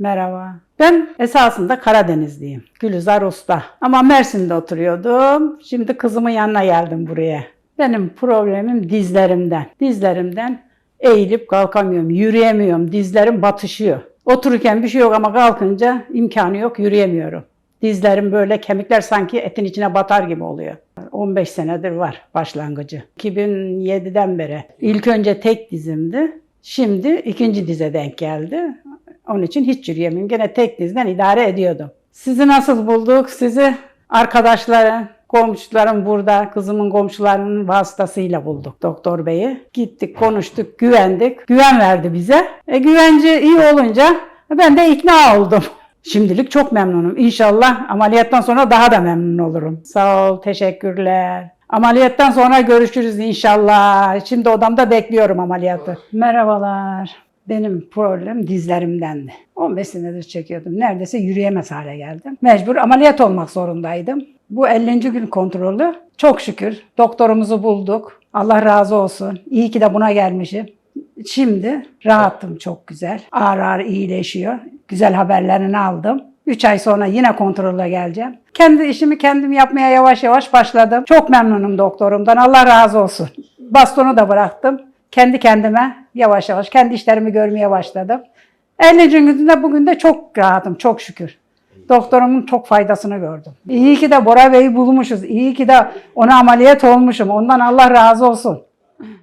Merhaba. Ben esasında Karadenizliyim. Gülizar Usta. Ama Mersin'de oturuyordum. Şimdi kızımın yanına geldim buraya. Benim problemim dizlerimden. Dizlerimden eğilip kalkamıyorum. Yürüyemiyorum. Dizlerim batışıyor. Otururken bir şey yok ama kalkınca imkanı yok. Yürüyemiyorum. Dizlerim böyle kemikler sanki etin içine batar gibi oluyor. 15 senedir var başlangıcı. 2007'den beri. İlk önce tek dizimdi. Şimdi ikinci dize denk geldi. Onun için hiç yürüyemiyorum. Gene tek dizden idare ediyordum. Sizi nasıl bulduk? Sizi arkadaşların, komşularım burada, kızımın komşularının vasıtasıyla bulduk doktor beyi. Gittik, konuştuk, güvendik. Güven verdi bize. E, güvence iyi olunca ben de ikna oldum. Şimdilik çok memnunum. İnşallah ameliyattan sonra daha da memnun olurum. Sağ ol, teşekkürler. Ameliyattan sonra görüşürüz inşallah. Şimdi odamda bekliyorum ameliyatı. Merhabalar. Benim problem dizlerimdendi. 15 senedir çekiyordum. Neredeyse yürüyemez hale geldim. Mecbur ameliyat olmak zorundaydım. Bu 50. gün kontrolü çok şükür doktorumuzu bulduk. Allah razı olsun. İyi ki de buna gelmişim. Şimdi rahatım çok güzel. Ağır ağır iyileşiyor. Güzel haberlerini aldım. 3 ay sonra yine kontrole geleceğim. Kendi işimi kendim yapmaya yavaş yavaş başladım. Çok memnunum doktorumdan. Allah razı olsun. Bastonu da bıraktım. Kendi kendime yavaş yavaş kendi işlerimi görmeye başladım. 50. gününde bugün de çok rahatım çok şükür. Doktorumun çok faydasını gördüm. İyi ki de Bora Bey'i bulmuşuz. İyi ki de ona ameliyat olmuşum. Ondan Allah razı olsun.